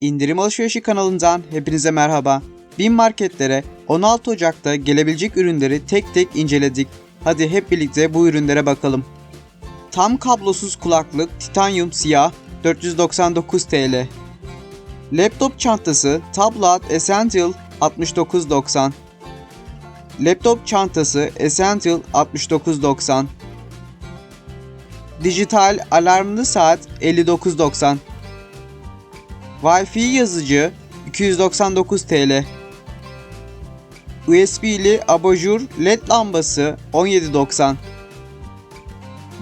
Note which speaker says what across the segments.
Speaker 1: İndirim Alışverişi kanalından hepinize merhaba. Bin marketlere 16 Ocak'ta gelebilecek ürünleri tek tek inceledik. Hadi hep birlikte bu ürünlere bakalım. Tam kablosuz kulaklık titanyum siyah 499 TL. Laptop çantası Tablet Essential 69.90. Laptop çantası Essential 69.90. Dijital alarmlı saat 59.90. Wi-Fi yazıcı 299 TL. USB'li abajur LED lambası 17.90.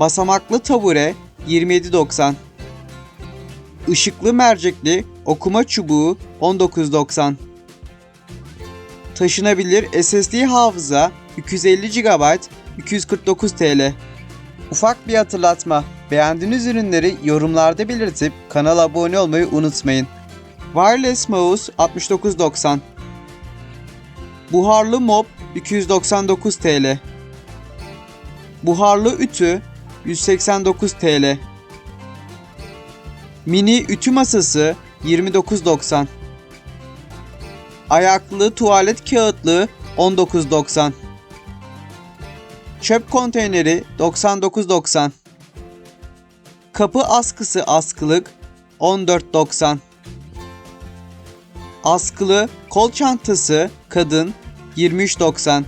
Speaker 1: Basamaklı tabure 27.90. Işıklı mercekli okuma çubuğu 19.90. Taşınabilir SSD hafıza 250 GB 249 TL. Ufak bir hatırlatma. Beğendiğiniz ürünleri yorumlarda belirtip kanala abone olmayı unutmayın. Wireless mouse 69.90 Buharlı mop 299 TL Buharlı ütü 189 TL Mini ütü masası 29.90 Ayaklı tuvalet kağıtlığı 19.90 Çöp konteyneri 99.90 Kapı askısı askılık 14.90 Askılı kol çantası kadın 23.90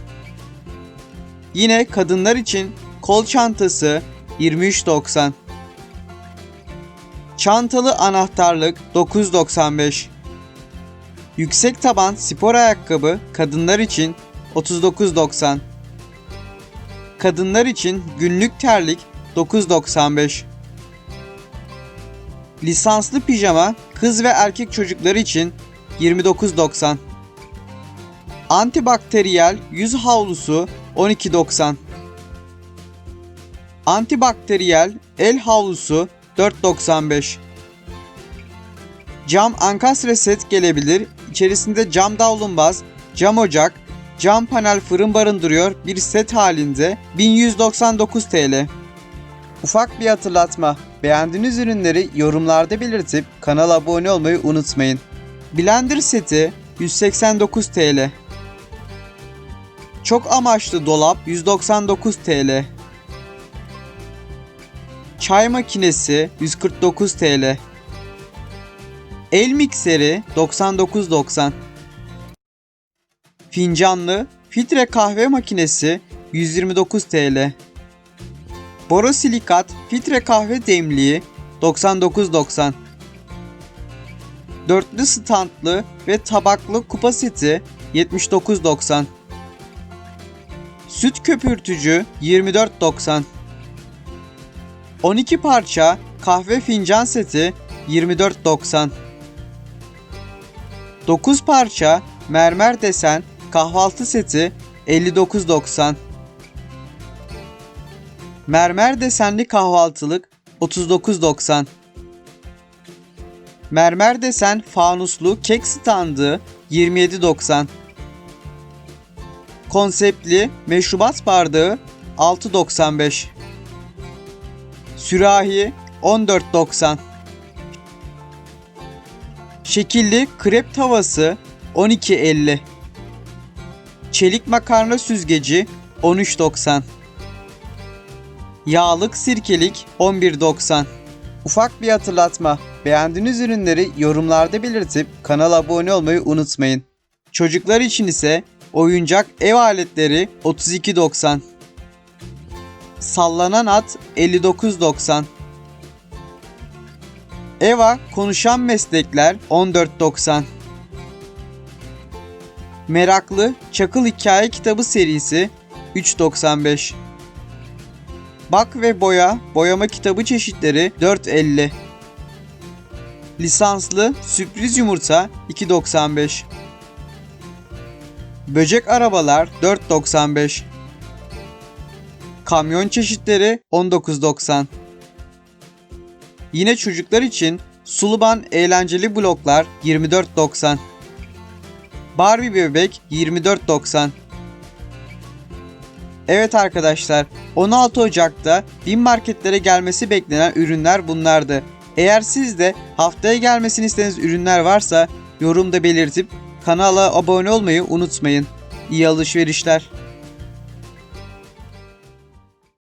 Speaker 1: Yine kadınlar için kol çantası 23.90 Çantalı anahtarlık 9.95 Yüksek taban spor ayakkabı kadınlar için 39.90 Kadınlar için günlük terlik 9.95 Lisanslı pijama kız ve erkek çocukları için 29.90 Antibakteriyel yüz havlusu 12.90 Antibakteriyel el havlusu 4.95 Cam ankastre set gelebilir. İçerisinde cam davlumbaz, cam ocak, cam panel fırın barındırıyor bir set halinde 1199 TL. Ufak bir hatırlatma. Beğendiğiniz ürünleri yorumlarda belirtip kanala abone olmayı unutmayın. Blender seti 189 TL. Çok amaçlı dolap 199 TL. Çay makinesi 149 TL. El mikseri 99.90. Fincanlı filtre kahve makinesi 129 TL. Borosilikat filtre kahve demliği 99.90. Dörtlü standlı ve tabaklı kupa seti 79.90. Süt köpürtücü 24.90. 12 parça kahve fincan seti 24.90. 9 parça mermer desen kahvaltı seti 59.90. Mermer desenli kahvaltılık 39.90. Mermer desen fanuslu kek standı 27.90. Konseptli meşrubat bardağı 6.95. Sürahi 14.90. Şekilli krep tavası 12.50. Çelik makarna süzgeci 13.90. Yağlık sirkelik 11.90. Ufak bir hatırlatma. Beğendiğiniz ürünleri yorumlarda belirtip kanala abone olmayı unutmayın. Çocuklar için ise oyuncak ev aletleri 32.90. Sallanan at 59.90. Eva konuşan meslekler 14.90. Meraklı Çakıl Hikaye Kitabı serisi 3.95. Bak ve boya boyama kitabı çeşitleri 4.50. Lisanslı sürpriz yumurta 2.95. Böcek arabalar 4.95. Kamyon çeşitleri 19.90. Yine çocuklar için Suluban eğlenceli bloklar 24.90. Barbie bebek 24.90. Evet arkadaşlar 16 Ocak'ta bin marketlere gelmesi beklenen ürünler bunlardı. Eğer siz de haftaya gelmesini istediğiniz ürünler varsa yorumda belirtip kanala abone olmayı unutmayın. İyi alışverişler.